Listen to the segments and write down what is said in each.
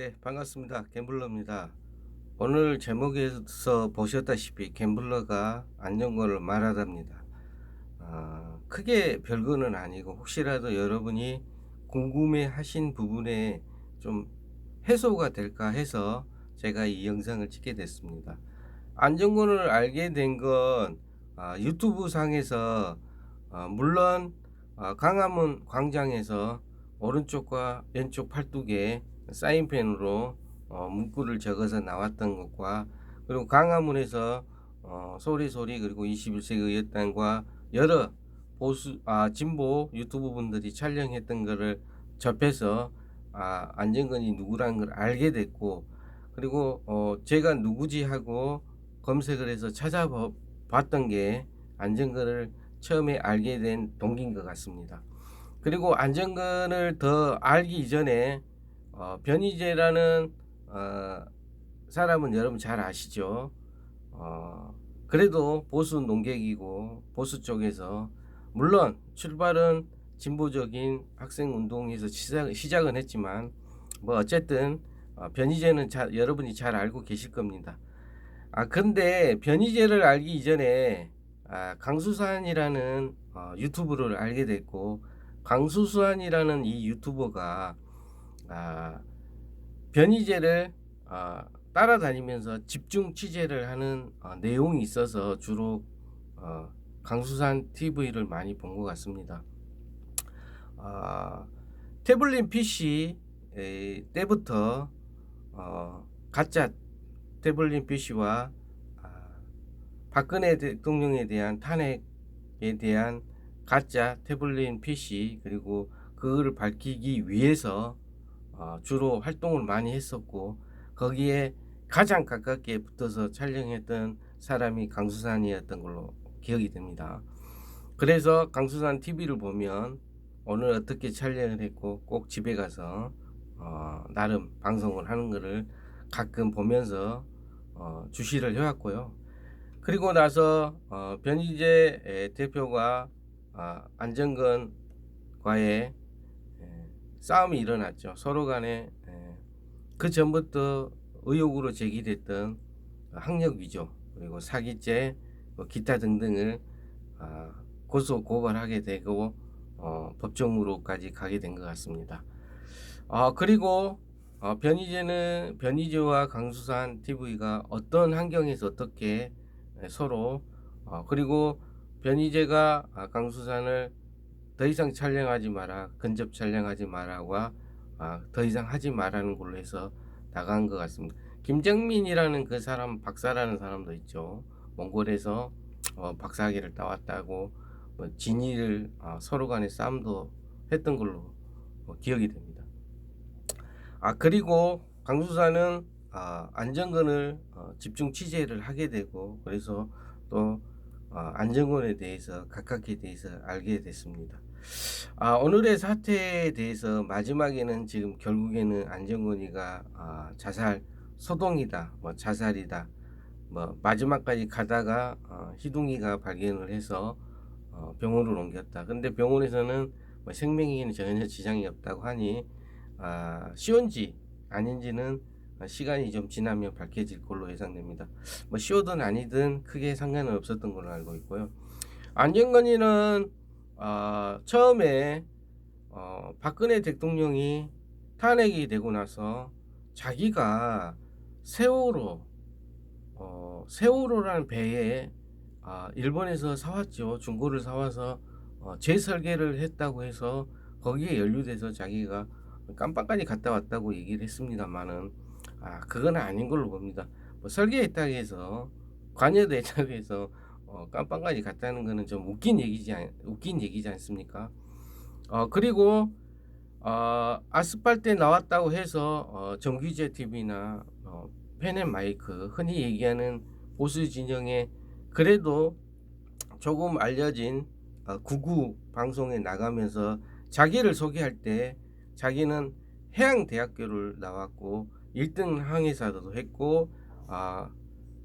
네, 반갑습니다. 갬블러입니다. 오늘 제목에서 보셨다시피 갬블러가 안전권을 말하답니다. 어, 크게 별거는 아니고 혹시라도 여러분이 궁금해 하신 부분에 좀 해소가 될까 해서 제가 이 영상을 찍게 됐습니다. 안전권을 알게 된건 아, 유튜브 상에서 어, 물론 어, 강화문 광장에서 오른쪽과 왼쪽 팔뚝에 사인펜으로 어, 문구를 적어서 나왔던 것과 그리고 강화문에서 어, 소리소리 그리고 21세기 의협단과 여러 보수 아 진보 유튜브 분들이 촬영했던 것을 접해서 아 안정근이 누구라는 걸 알게 됐고 그리고 어 제가 누구지 하고 검색을 해서 찾아봤던 게 안정근을 처음에 알게 된 동기인 것 같습니다. 그리고 안정근을 더 알기 이전에 어, 변희재라는 어, 사람은 여러분 잘 아시죠? 어, 그래도 보수 농객이고 보수 쪽에서 물론 출발은 진보적인 학생 운동에서 시작, 시작은 했지만 뭐 어쨌든 어, 변희재는 자, 여러분이 잘 알고 계실 겁니다. 아 근데 변희재를 알기 이전에 아, 강수산이라는 어, 유튜브를 알게 됐고 강수수한이라는 이 유튜버가 아, 변희재를 아, 따라다니면서 집중 취재를 하는 어, 내용이 있어서 주로 어, 강수산 TV를 많이 본 것 같습니다. 아, 태블릿 PC 에, 때부터 어, 가짜 태블릿 PC와 아, 박근혜 대통령에 대한 탄핵에 대한 가짜 태블릿 PC 그리고 그거를 밝히기 위해서 어, 주로 활동을 많이 했었고 거기에 가장 가깝게 붙어서 촬영했던 사람이 강수산이었던 걸로 기억이 됩니다. 그래서 강수산 TV를 보면 오늘 어떻게 촬영을 했고 꼭 집에 가서 어, 나름 방송을 하는 것을 가끔 보면서 어, 주시를 해왔고요. 그리고 나서 어, 변희재 에, 대표가 아, 안정근과의 에, 싸움이 일어났죠. 서로 간에 에, 그 전부터 의혹으로 제기됐던 학력 위조 그리고 사기죄 뭐 기타 등등을 아, 고소 고발하게 되고 어, 법정으로까지 가게 된 것 같습니다. 아 그리고 어, 변희재는 변희재와 강수산 TV가 어떤 환경에서 어떻게 에, 서로 어, 그리고 변희재가 아, 강수산을 더 이상 촬영하지 마라 근접 촬영하지 마라와 아, 더 이상 하지 말라는 걸로 해서 나간 것 같습니다. 김정민이라는 그 사람 박사라는 사람도 있죠. 몽골에서 어, 박사학위를 따왔다고 뭐 진위를 어, 서로 간에 싸움도 했던 걸로 어, 기억이 됩니다. 아 그리고 강수사는 아, 안정근을 어, 집중 취재를 하게 되고 그래서 또 어, 안정근에 대해서 가깝게 대해서 알게 됐습니다. 아, 오늘의 사태에 대해서 마지막에는 지금 결국에는 안정근이가 아, 자살 소동이다, 뭐 자살이다, 뭐 마지막까지 가다가 어, 희둥이가 발견을 해서 어, 병원으로 옮겼다. 근데 병원에서는 뭐 생명에는 전혀 지장이 없다고 하니 아, 시온지 아닌지는 시간이 좀 지나면 밝혀질 걸로 예상됩니다. 뭐 시오든 아니든 크게 상관은 없었던 걸로 알고 있고요. 안정건이는 어, 처음에 어, 박근혜 대통령이 탄핵이 되고 나서 자기가 세월호 어, 세월호라는 배에 아, 일본에서 사왔죠. 중고를 사와서 어, 재설계를 했다고 해서 거기에 연루돼서 자기가 깜빵까지 갔다 왔다고 얘기를 했습니다만은 아 그건 아닌 걸로 봅니다. 뭐 설계했다고 해서 해서 어, 깜빵까지 갔다는 거는 좀 웃긴 얘기지 않, 웃긴 얘기지 않습니까? 어 그리고 어, 아스팔트에 나왔다고 해서 어, 정규제 TV나 어, 펜앤 마이크 흔히 얘기하는 보수 진영에 그래도 조금 알려진 어, 구구 방송에 나가면서 자기를 소개할 때 자기는 해양대학교를 나왔고 1등 항해사도 했고 아,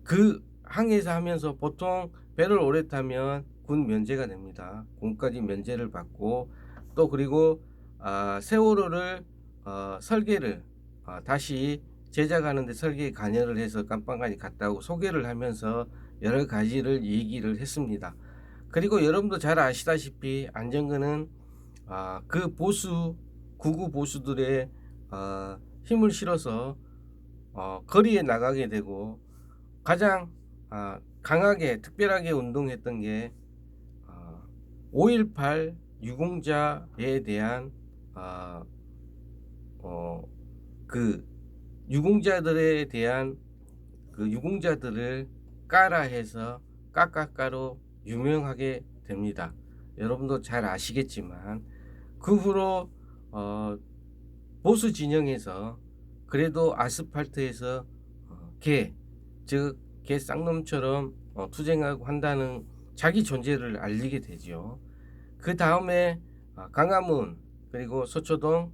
그 항해사 하면서 보통 배를 오래 타면 군 면제가 됩니다. 군까지 면제를 받고 또 그리고 아, 세월호를 어, 설계를 어, 다시 제작하는데 설계에 관여를 해서 깜빵까지 갔다고 소개를 하면서 여러 가지를 얘기를 했습니다. 그리고 여러분도 잘 아시다시피 안정근은 아, 그 보수 구구 보수들의 어, 힘을 실어서 어, 거리에 나가게 되고 가장 아, 강하게 특별하게 운동했던 게 어, 5.18 유공자에 대한 아, 어, 그 유공자들에 대한 그 유공자들을 까라 해서 까까까로 유명하게 됩니다. 여러분도 잘 아시겠지만 그 후로 어, 보수 진영에서 그래도 아스팔트에서 어, 개, 즉 개 쌍놈처럼 어, 투쟁하고 한다는 자기 존재를 알리게 되죠. 그 다음에 아, 강화문 그리고 서초동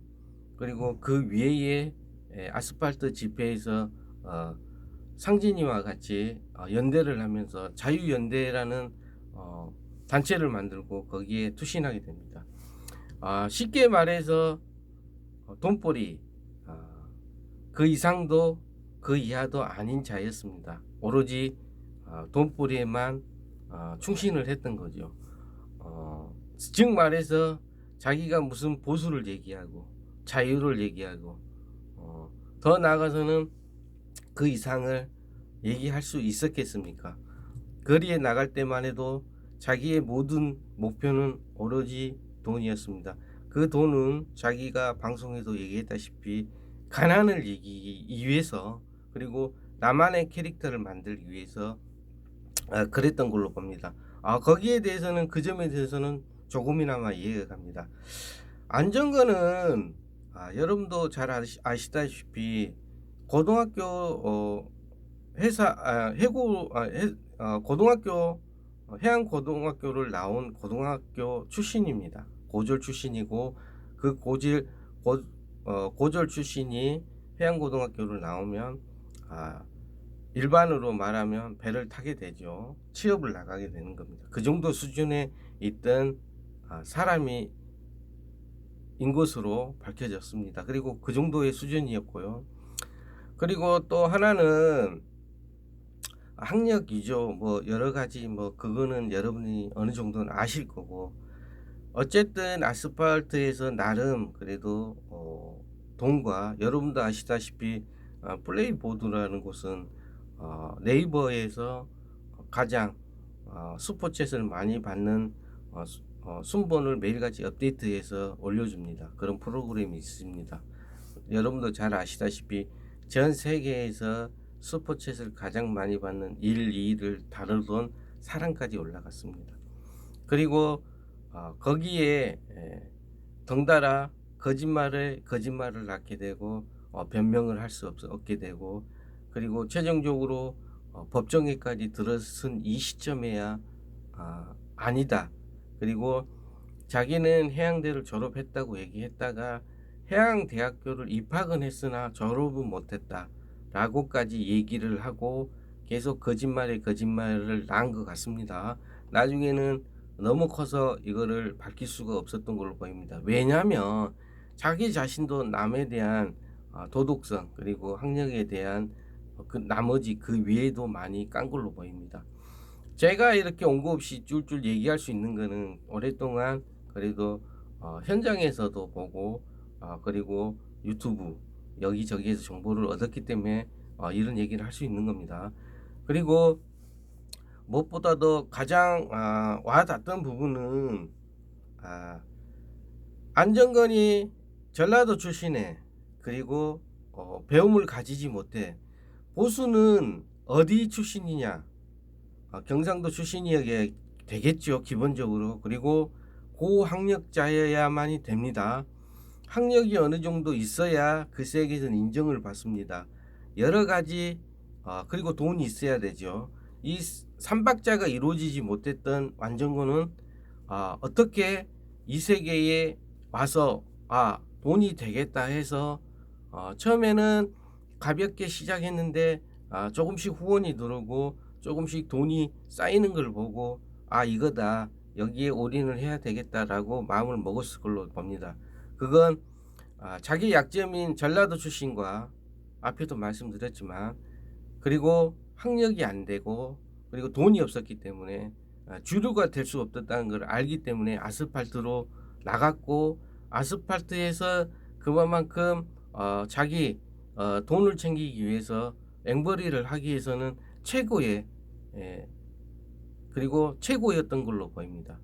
그리고 그 위에 에, 아스팔트 집회에서 어, 상진이와 같이 어, 연대를 하면서 자유연대라는 어, 단체를 만들고 거기에 투신하게 됩니다. 아, 쉽게 말해서 어, 돈벌이 아, 그 이상도 그 이하도 아닌 자였습니다. 오로지 아, 돈벌이에만 아, 충신을 했던 거죠. 어, 즉 말해서 자기가 무슨 보수를 얘기하고 자유를 얘기하고 어, 더 나아가서는 그 이상을 얘기할 수 있었겠습니까? 거리에 나갈 때만 해도 자기의 모든 목표는 오로지 돈이었습니다. 그 돈은 자기가 방송에서 얘기했다시피 가난을 이기기 위해서 그리고 나만의 캐릭터를 만들기 위해서 아, 그랬던 걸로 봅니다. 아, 거기에 대해서는 그 점에 대해서는 조금이나마 이해가 갑니다. 안정근은 아, 여러분도 잘 아시, 아시 다시피 고등학교 어, 회사 아, 해고 아, 해, 어, 고등학교 어, 해양 고등학교를 나온 고등학교 출신입니다. 고졸 출신이고 그 고질 고, 어, 고졸 출신이 해양 고등학교를 나오면 아, 일반으로 말하면 배를 타게 되죠. 취업을 나가게 되는 겁니다. 그 정도 수준에 있던 아, 사람이 인 것으로 밝혀졌습니다. 그리고 그 정도의 수준이었고요. 그리고 또 하나는 학력 위조 뭐 여러 가지 뭐 그거는 여러분이 어느 정도는 아실 거고 어쨌든 아스팔트에서 나름 그래도 어, 돈과 여러분도 아시다시피 어, 플레이보드라는 곳은 어, 네이버에서 가장 어, 슈퍼챗을 많이 받는 어, 수- 어, 순번을 매일같이 업데이트해서 올려줍니다. 그런 프로그램이 있습니다. 여러분도 잘 아시다시피 전 세계에서 슈퍼챗을 가장 많이 받는 1, 2를 다루던 사람까지 올라갔습니다. 그리고 어, 거기에 에, 덩달아 거짓말을 거짓말을 낳게 되고 어, 변명을 할 수 없게 되고 그리고 최종적으로 어, 법정에까지 들어선 이 시점에야 아, 아니다. 그리고 자기는 해양대를 졸업했다고 얘기했다가 해양대학교를 입학은 했으나 졸업은 못했다 라고까지 얘기를 하고 계속 거짓말에 거짓말을 낳은 것 같습니다. 나중에는 너무 커서 이거를 밝힐 수가 없었던 걸로 보입니다. 왜냐하면 자기 자신도 남에 대한 아, 도덕성 그리고 학력에 대한 그 나머지 그 위에도 많이 깐 걸로 보입니다. 제가 이렇게 온거 없이 쫄쫄 얘기할 수 있는 거는 오랫동안 그래도 어, 현장에서도 보고 어, 그리고 유튜브 여기저기에서 정보를 얻었기 때문에 어, 이런 얘기를 할 수 있는 겁니다. 그리고 무엇보다도 가장 아, 와닿았던 부분은 아, 안정건이 전라도 출신에 그리고 어, 배움을 가지지 못해 보수는 어디 출신이냐? 아, 경상도 출신이어야 되겠죠 기본적으로. 그리고 고학력자여야만이 됩니다. 학력이 어느 정도 있어야 그 세계에서는 인정을 받습니다. 여러 가지 아, 그리고 돈이 있어야 되죠. 이 삼박자가 이루어지지 못했던 완전고는 아, 어떻게 이 세계에 와서 아 돈이 되겠다 해서 어, 처음에는 가볍게 시작했는데 아, 조금씩 후원이 들어오고 조금씩 돈이 쌓이는 걸 보고 아 이거다 여기에 올인을 해야 되겠다라고 마음을 먹었을 걸로 봅니다. 그건 아, 자기 약점인 전라도 출신과 앞에도 말씀드렸지만 그리고 학력이 안 되고 그리고 돈이 없었기 때문에 아, 주류가 될 수 없었다는 걸 알기 때문에 아스팔트로 나갔고 아스팔트에서 그만큼 어, 자기 어, 돈을 챙기기 위해서 앵벌이를 하기 위해서는 최고의 예, 그리고 최고였던 걸로 보입니다.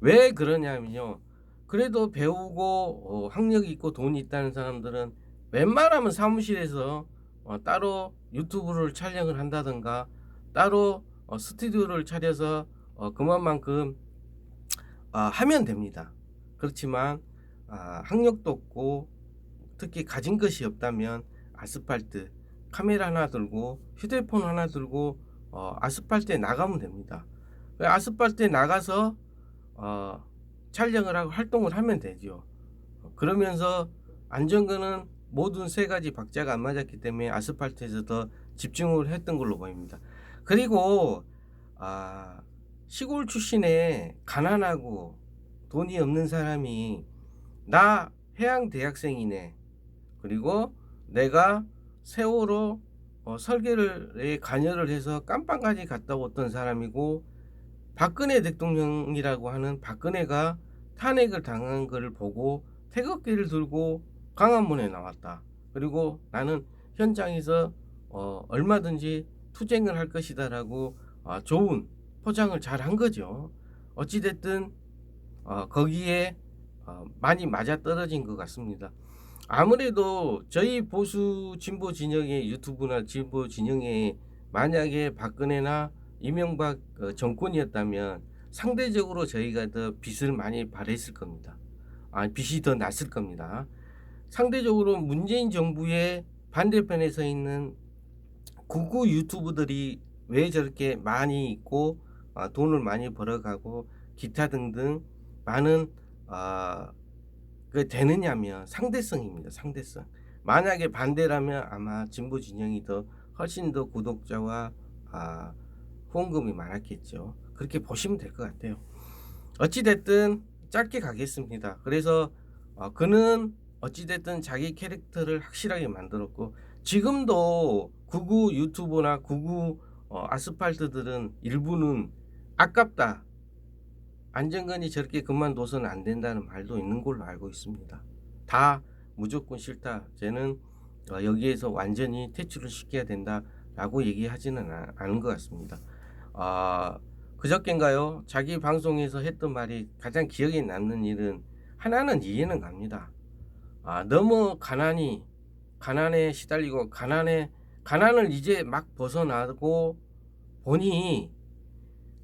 왜 그러냐면요. 그래도 배우고 어, 학력이 있고 돈이 있다는 사람들은 웬만하면 사무실에서 어, 따로 유튜브를 촬영을 한다든가 따로 어, 스튜디오를 차려서 어, 그만큼 아, 하면 됩니다. 그렇지만 아, 학력도 없고 특히 가진 것이 없다면 아스팔트 카메라 하나 들고 휴대폰 하나 들고 어, 아스팔트에 나가면 됩니다. 그 아스팔트에 나가서 어, 촬영을 하고 활동을 하면 되죠. 어, 그러면서 안정근은 모든 세 가지 박자가 안 맞았기 때문에 아스팔트에서 더 집중을 했던 걸로 보입니다. 그리고 아, 시골 출신의 가난하고 돈이 없는 사람이 나 해양 대학생이네. 그리고 내가 세월호 어, 설계를 관여를 해서 깜빵까지 갔다 왔던 사람이고 박근혜 대통령이라고 하는 박근혜가 탄핵을 당한 것을 보고 태극기를 들고 광화문에 나왔다. 그리고 나는 현장에서 어, 얼마든지 투쟁을 할 것이다라고 어, 좋은 포장을 잘 한 거죠. 어찌됐든 어, 거기에 어, 많이 맞아 떨어진 것 같습니다. 아무래도 저희 보수 진보 진영의 유튜브나 진보 진영에 만약에 박근혜나 이명박 어, 정권이었다면 상대적으로 저희가 더 빚을 많이 발했을 겁니다. 아, 빚이 더 났을 겁니다. 상대적으로 문재인 정부의 반대편에 서 있는 구구 유튜브들이 왜 저렇게 많이 있고 아, 돈을 많이 벌어가고 기타 등등 많은 아, 그 되느냐면 상대성입니다. 상대성. 만약에 반대라면 아마 진보 진영이 더 훨씬 더 구독자와 아, 후원금이 많았겠죠. 그렇게 보시면 될 것 같아요. 어찌됐든 짧게 가겠습니다. 그래서 어, 그는 어찌됐든 자기 캐릭터를 확실하게 만들었고 지금도 구구 유튜버나 구구 어, 아스팔트들은 일부는 아깝다. 안정건이 저렇게 그만둬서는 안 된다는 말도 있는 걸로 알고 있습니다. 다 무조건 싫다. 쟤는 어, 여기에서 완전히 퇴출을 시켜야 된다라고 얘기하지는 아- 않은 것 같습니다. 아 그저께인가요? 자기 방송에서 했던 말이 가장 기억에 남는 일은 하나는 이해는 갑니다. 아 너무 가난이 가난에 시달리고 가난에 가난을 이제 막 벗어나고 보니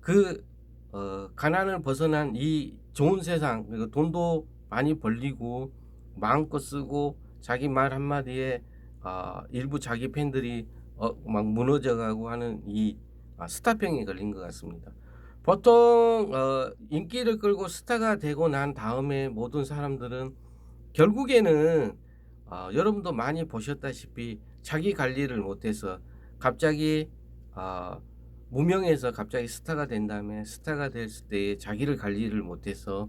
그 어, 가난을 벗어난 이 좋은 세상 그리고 돈도 많이 벌리고 마음껏 쓰고 자기 말 한마디에 아, 일부 자기 팬들이 어, 막 무너져가고 하는 이 아, 스타병에 걸린 것 같습니다. 보통 어, 인기를 끌고 스타가 되고 난 다음에 모든 사람들은 결국에는 어, 여러분도 많이 보셨다시피 자기 관리를 못해서 갑자기 어, 무명에서 갑자기 스타가 된 다음에 스타가 됐을 때 자기를 관리를 못해서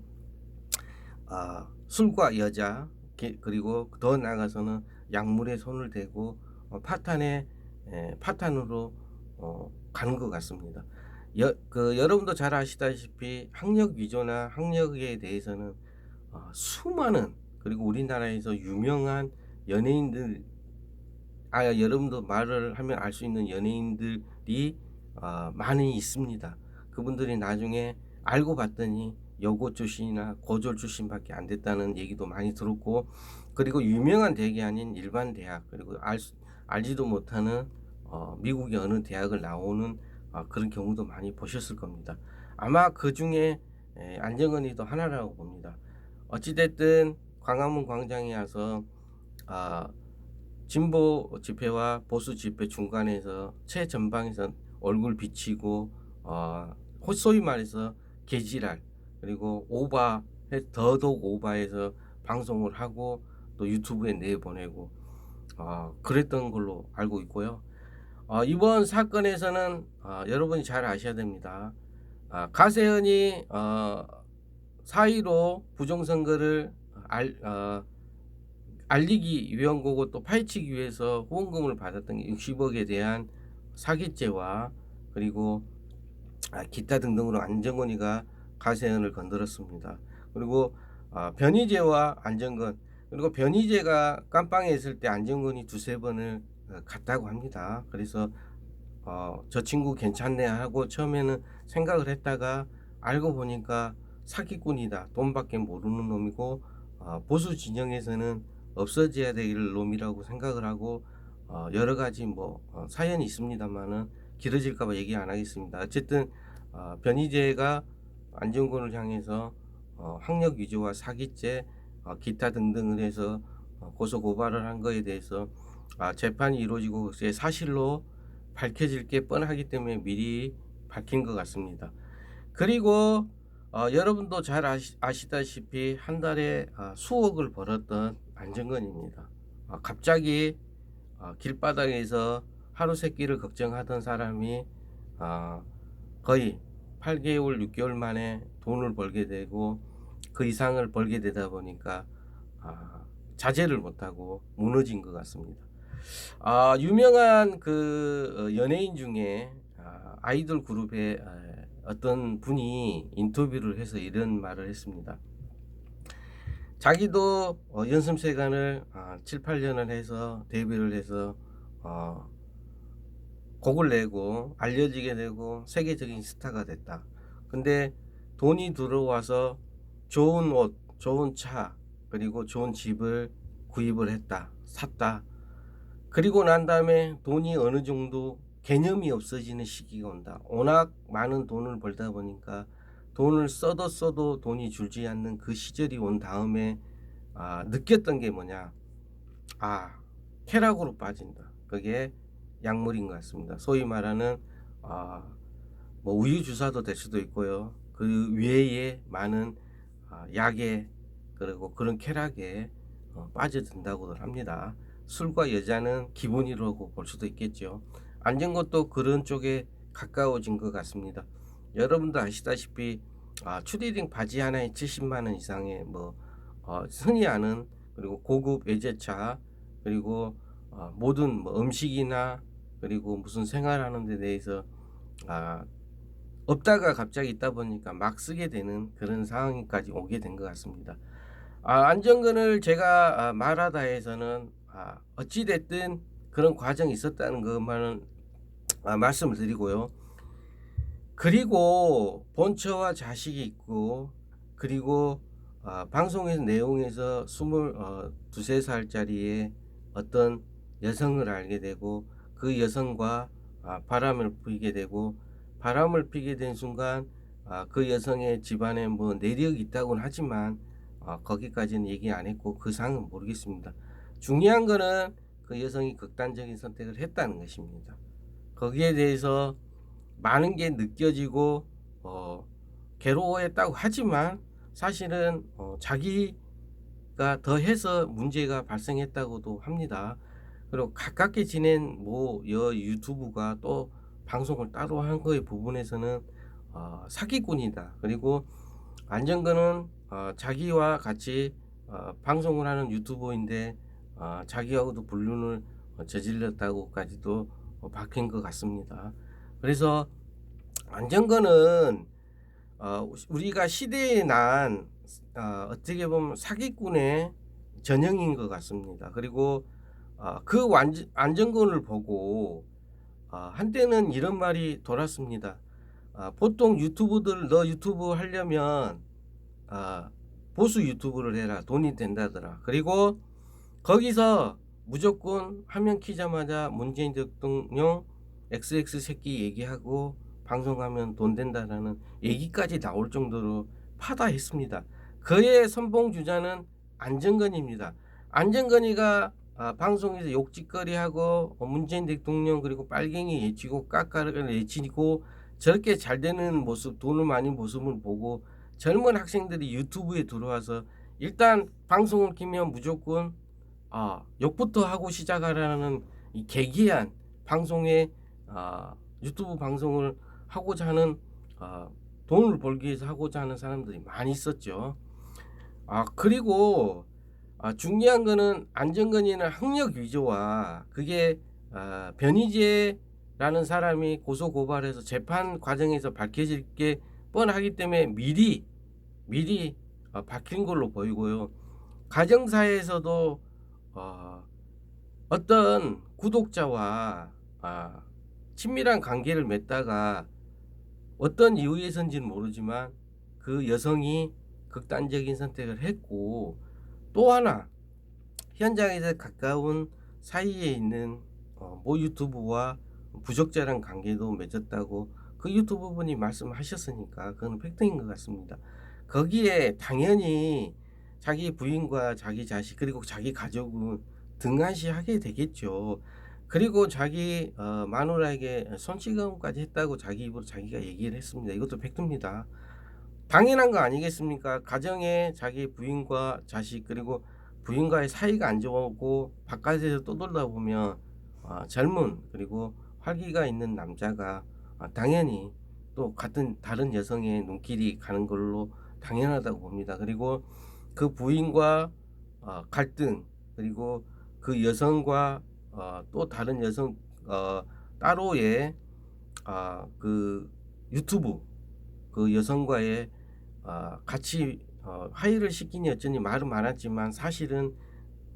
어, 술과 여자 게- 그리고 더 나아가서는 약물에 손을 대고 어, 파탄에 에, 파탄으로 어, 가는 것 같습니다. 여, 그 여러분도 잘 아시다시피 학력 위조나 학력에 대해서는 어, 수많은 그리고 우리나라에서 유명한 연예인들 아 여러분도 말을 하면 알 수 있는 연예인들이 어, 많이 있습니다. 그분들이 나중에 알고 봤더니 여고 출신이나 고졸 출신밖에 안 됐다는 얘기도 많이 들었고 그리고 유명한 대학이 아닌 일반 대학 그리고 알, 수- 알지도 못하는 어, 미국의 어느 대학을 나오는 어, 그런 경우도 많이 보셨을 겁니다. 아마 그 중에 에, 안정은이도 하나라고 봅니다. 어찌됐든 광화문 광장에 와서 아, 진보 집회와 보수 집회 중간에서 최전방에서 얼굴 비치고 어, 소위 말해서 개지랄 그리고 오바 더더욱 오바해서 방송을 하고 또 유튜브에 내보내고 어, 그랬던 걸로 알고 있고요. 어, 이번 사건에서는 어, 여러분이 잘 아셔야 됩니다. 아, 가세현이 어, 사의로 부정선거를 알, 어, 알리기 위한 거고 또 파헤치기 위해서 후원금을 받았던 게 60억에 대한 사기죄와 그리고 아, 기타 등등으로 안정권이가 가세현을 건드렸습니다. 그리고 아, 변희재와 안정건 그리고 변희재가 깜빵에 있을 때 안정건이 두세 번을 어, 갔다고 합니다. 그래서 어, 저 친구 괜찮네 하고 처음에는 생각을 했다가 알고 보니까 사기꾼이다. 돈밖에 모르는 놈이고 어, 보수 진영에서는 없어져야 될 놈이라고 생각을 하고 어, 여러 가지 뭐 어, 사연이 있습니다만은 길어질까봐 얘기 안 하겠습니다. 어쨌든 어, 변희재가 안정권을 향해서 어, 학력 위조와 사기죄, 어, 기타 등등을 해서 어, 고소 고발을 한 거에 대해서 아, 재판이 이루어지고 사실로 밝혀질 게 뻔하기 때문에 미리 밝힌 것 같습니다. 그리고 어, 여러분도 잘 아시, 아시다시피 한 달에 아, 수억을 벌었던 안정건입니다. 아, 갑자기 아, 길바닥에서 하루 세 끼를 걱정하던 사람이 아, 거의 8개월, 6개월 만에 돈을 벌게 되고 그 이상을 벌게 되다 보니까 아, 자제를 못하고 무너진 것 같습니다. 아, 유명한 그 어, 연예인 중에 아, 아이돌 그룹의 아, 어떤 분이 인터뷰를 해서 이런 말을 했습니다. 자기도 어, 연습 시간을 아, 7, 8년을 해서 데뷔를 해서 어, 곡을 내고 알려지게 되고 세계적인 스타가 됐다. 근데 돈이 들어와서 좋은 옷, 좋은 차, 그리고 좋은 집을 구입을 했다. 샀다. 그리고 난 다음에 돈이 어느 정도 개념이 없어지는 시기가 온다. 워낙 많은 돈을 벌다 보니까 돈을 써도 써도 돈이 줄지 않는 그 시절이 온 다음에 아, 느꼈던 게 뭐냐? 아, 쾌락으로 빠진다. 그게 약물인 것 같습니다. 소위 말하는 아, 뭐 우유 주사도 될 수도 있고요. 그 외에 많은 아, 약에 그리고 그런 쾌락에 어, 빠져든다고들 합니다. 술과 여자는 기본이라고 볼 수도 있겠죠. 안전것도 그런 쪽에 가까워진 것 같습니다. 여러분도 아시다시피 아, 추리딩 바지 하나에 70만 원 이상의 뭐 어, 흔히 아는 그리고 고급 외제차 그리고 어, 모든 뭐 음식이나 그리고 무슨 생활하는 데 대해서 아, 없다가 갑자기 있다 보니까 막 쓰게 되는 그런 상황까지 오게 된 것 같습니다. 아, 안정근을 제가 아, 말하다 해서는 아, 어찌 됐든 그런 과정이 있었다는 것만은 아, 말씀을 드리고요. 그리고 본처와 자식이 있고 그리고 아, 방송에서 내용에서 스물 어, 두세 살짜리의 어떤 여성을 알게 되고 그 여성과 아, 바람을 피게 되고 바람을 피게 된 순간 아, 그 여성의 집안에 뭐 내력이 있다고는 하지만 아, 거기까지는 얘기 안 했고 그 상은 모르겠습니다. 중요한 거는 그 여성이 극단적인 선택을 했다는 것입니다. 거기에 대해서 많은 게 느껴지고 어, 괴로워했다고 하지만 사실은 어, 자기가 더 해서 문제가 발생했다고도 합니다. 그리고 가깝게 지낸 뭐 여 유튜브가 또 방송을 따로 한 거의 부분에서는 어, 사기꾼이다. 그리고 안정근은 어, 자기와 같이 어, 방송을 하는 유튜버인데 어, 자기하고도 불륜을 어, 저질렀다고까지도 어, 밝힌 것 같습니다. 그래서 안정근은 어, 우리가 시대에 난 어, 어떻게 보면 사기꾼의 전형인 것 같습니다. 그리고 어, 그 완전, 안정권을 보고 어, 한때는 이런 말이 돌았습니다. 어, 보통 유튜브들 너 유튜브 하려면 어, 보수 유튜브를 해라 돈이 된다더라. 그리고 거기서 무조건 화면 키자마자 문재인 대통령 XX 새끼 얘기하고 방송하면 돈 된다라는 얘기까지 나올 정도로 파다했습니다. 그의 선봉 주자는 안정건입니다. 안정건이가 아, 방송에서 욕짓거리하고 어, 문재인 대통령 그리고 빨갱이 예치고 까까를 예치고 저렇게 잘 되는 모습 돈을 많이 모습을 보고 젊은 학생들이 유튜브에 들어와서 일단 방송을 키면 무조건 아, 욕부터 하고 시작하라는 이 계기한 방송에 아, 유튜브 방송을 하고자 하는 아, 돈을 벌기 위해서 하고자 하는 사람들이 많이 있었죠. 아 그리고 아, 중요한 거는 안정근이는 학력 위조와 그게 아, 변희재라는 사람이 고소 고발해서 재판 과정에서 밝혀질 게 뻔하기 때문에 미리 미리 어, 밝힌 걸로 보이고요. 가정사에서도 어, 어떤 구독자와 아, 친밀한 관계를 맺다가 어떤 이유에선지는 모르지만 그 여성이 극단적인 선택을 했고 또 하나 현장에서 가까운 사이에 있는 어, 모 유튜브와 부적절한 관계도 맺었다고 그 유튜브 분이 말씀하셨으니까 그건 팩트인 것 같습니다. 거기에 당연히 자기 부인과 자기 자식 그리고 자기 가족은 등한시하게 되겠죠. 그리고 자기 어, 마누라에게 손찌검까지 했다고 자기 입으로 자기가 얘기를 했습니다. 이것도 팩트입니다. 당연한 거 아니겠습니까? 가정에 자기 부인과 자식 그리고 부인과의 사이가 안 좋고 바깥에서 떠돌다 보면 어, 젊은 그리고 활기가 있는 남자가 어, 당연히 또 같은 다른 여성의 눈길이 가는 걸로 당연하다고 봅니다. 그리고 그 부인과 어, 갈등 그리고 그 여성과 어, 또 다른 여성 어, 따로의 아, 그 유튜브 그 여성과의 어, 같이 어, 화해를 시키니 어쩌니 말은 많았지만 사실은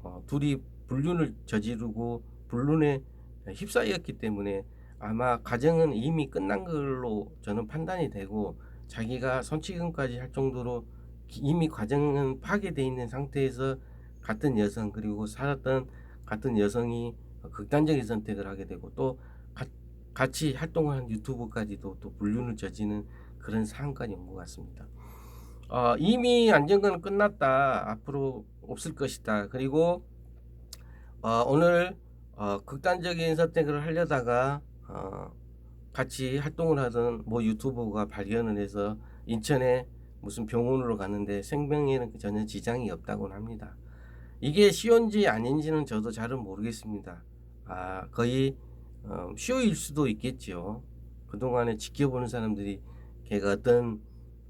어, 둘이 불륜을 저지르고 불륜에 휩싸였기 때문에 아마 가정은 이미 끝난 걸로 저는 판단이 되고 자기가 손치근까지 할 정도로 기- 이미 과정은 파괴돼 있는 상태에서 같은 여성 그리고 살았던 같은 여성이 극단적인 선택을 하게 되고 또 가- 같이 활동하는 유튜브까지도 또 불륜을 저지는 그런 상황까지 온 것 같습니다. 어, 이미 안정권은 끝났다. 앞으로 없을 것이다. 그리고 어, 오늘 어, 극단적인 선택을 하려다가 어, 같이 활동을 하던 모 유튜버가 발견을 해서 인천에 무슨 병원으로 갔는데 생명에는 전혀 지장이 없다고 합니다. 이게 시온지 아닌지는 저도 잘은 모르겠습니다. 아, 거의 어, 쇼일 수도 있겠죠. 그동안에 지켜보는 사람들이 걔가 어떤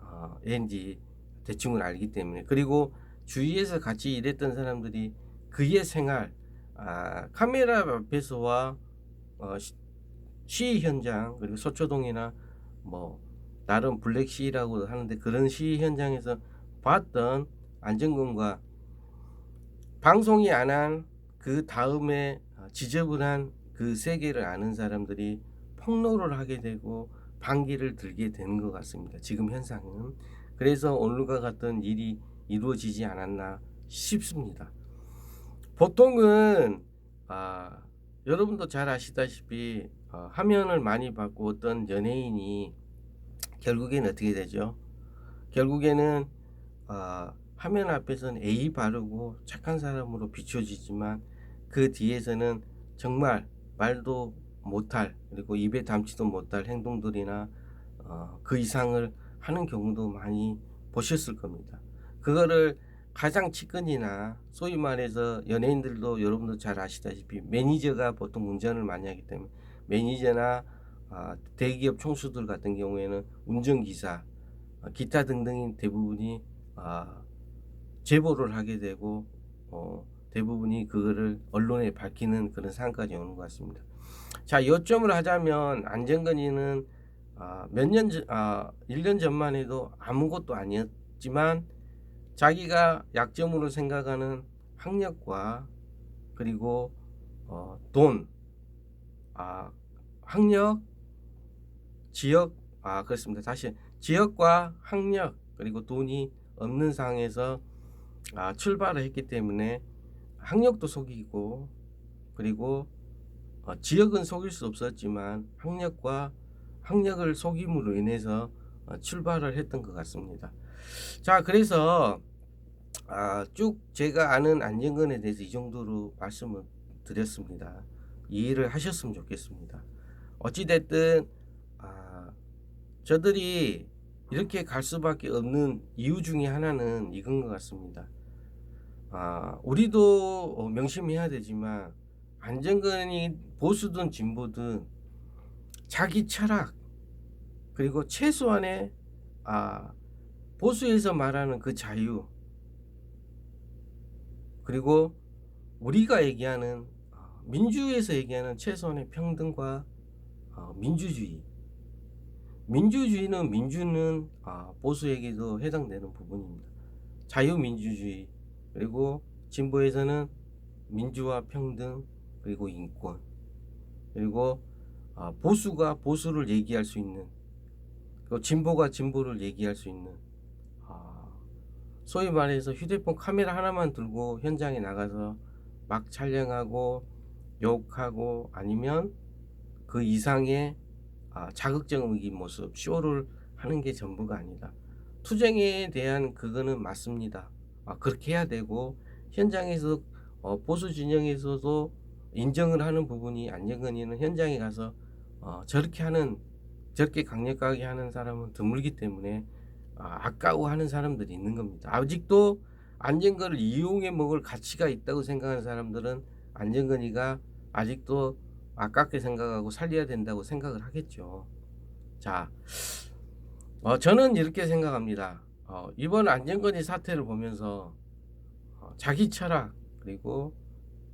어, 애인지 대충은 알기 때문에 그리고 주위에서 같이 일했던 사람들이 그의 생활 아, 카메라 앞에서와 어, 시- 시위 현장 그리고 서초동이나 뭐 나름 블랙 시위라고 하는데 그런 시위 현장에서 봤던 안정근과 방송이 안 한 그 다음에 어, 지저분한 그 세계를 아는 사람들이 폭로를 하게 되고 반기를 들게 되는 것 같습니다. 지금 현상은 그래서 오늘과 같은 일이 이루어지지 않았나 싶습니다. 보통은 아, 여러분도 잘 아시다시피 어, 화면을 많이 받고 어떤 연예인이 결국엔 어떻게 되죠? 결국에는 아, 화면 앞에서는 A 바르고 착한 사람으로 비춰지지만 그 뒤에서는 정말 말도 못할 그리고 입에 담지도 못할 행동들이나 어, 그 이상을 하는 경우도 많이 보셨을 겁니다. 그거를 가장 측근이나 소위 말해서 연예인들도 여러분도 잘 아시다시피 매니저가 보통 운전을 많이 하기 때문에 매니저나 아, 대기업 총수들 같은 경우에는 운전기사, 아, 기타 등등인 대부분이 아, 제보를 하게 되고 어, 대부분이 그거를 언론에 밝히는 그런 상황까지 오는 것 같습니다. 자, 요점을 하자면 안정근이는 아, 몇년 전, 아, 1년 전만 해도 아무것도 아니었지만 자기가 약점으로 생각하는 학력과 그리고 어, 돈, 아, 학력, 지역, 아 그렇습니다. 다시 지역과 학력 그리고 돈이 없는 상황에서 아, 출발을 했기 때문에 학력도 속이고 그리고 어, 지역은 속일 수 없었지만 학력과 학력을 속임으로 인해서 어, 출발을 했던 것 같습니다. 자, 그래서 아, 쭉 제가 아는 안정근에 대해서 이 정도로 말씀을 드렸습니다. 이해를 하셨으면 좋겠습니다. 어찌됐든 아, 저들이 이렇게 갈 수밖에 없는 이유 중에 하나는 이건 것 같습니다. 아, 우리도 어, 명심해야 되지만 안정근이 보수든 진보든 자기 철학 그리고 최소한의 아, 보수에서 말하는 그 자유 그리고 우리가 얘기하는 어, 민주에서 얘기하는 최소한의 평등과 어, 민주주의. 민주주의는 민주는 아, 보수에게도 해당되는 부분입니다. 자유민주주의 그리고 진보에서는 민주화 평등 그리고 인권 그리고 아, 보수가 보수를 얘기할 수 있는 그리고 진보가 진보를 얘기할 수 있는 아, 소위 말해서 휴대폰 카메라 하나만 들고 현장에 나가서 막 촬영하고 욕하고 아니면 그 이상의 아, 자극적인 모습 쇼를 하는 게 전부가 아니다. 투쟁에 대한 그거는 맞습니다. 아, 그렇게 해야 되고 현장에서 어, 보수 진영에서도 인정을 하는 부분이 안정근이는 현장에 가서 어, 저렇게 하는 저렇게 강력하게 하는 사람은 드물기 때문에 아, 아까워하는 사람들이 있는 겁니다. 아직도 안정근을 이용해 먹을 가치가 있다고 생각하는 사람들은 안정근이가 아직도 아깝게 생각하고 살려야 된다고 생각을 하겠죠. 자, 어, 저는 이렇게 생각합니다. 어, 이번 안정근이 사태를 보면서 어, 자기 철학 그리고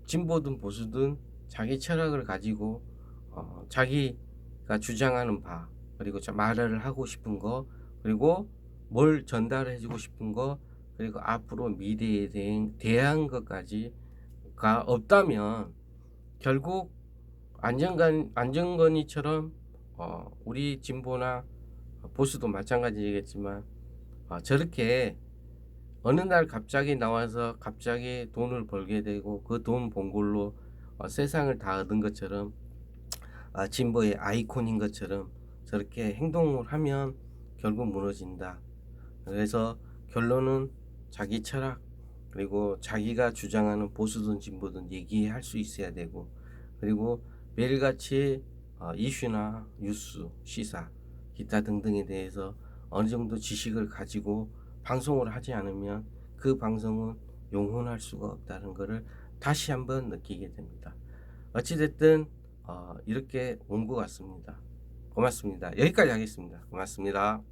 진보든 보수든 자기 철학을 가지고 어, 자기가 주장하는 바 그리고 저 말을 하고 싶은 거 그리고 뭘 전달해주고 싶은 거 그리고 앞으로 미래에 대한, 대한 것까지가 없다면 결국 안정건 안정건이처럼 어, 우리 진보나 보수도 마찬가지겠지만 어, 저렇게 어느 날 갑자기 나와서 갑자기 돈을 벌게 되고 그돈번 걸로 어, 세상을 다 얻은 것처럼 아, 진보의 아이콘인 것처럼 저렇게 행동을 하면 결국 무너진다. 그래서 결론은 자기 철학 그리고 자기가 주장하는 보수든 진보든 얘기할 수 있어야 되고 그리고 매일같이 어, 이슈나 뉴스, 시사, 기타 등등에 대해서 어느 정도 지식을 가지고 방송을 하지 않으면 그 방송은 용혼할 수가 없다는 것을 다시 한번 느끼게 됩니다. 어찌됐든 어, 이렇게 온 것 같습니다. 고맙습니다. 여기까지 하겠습니다. 고맙습니다.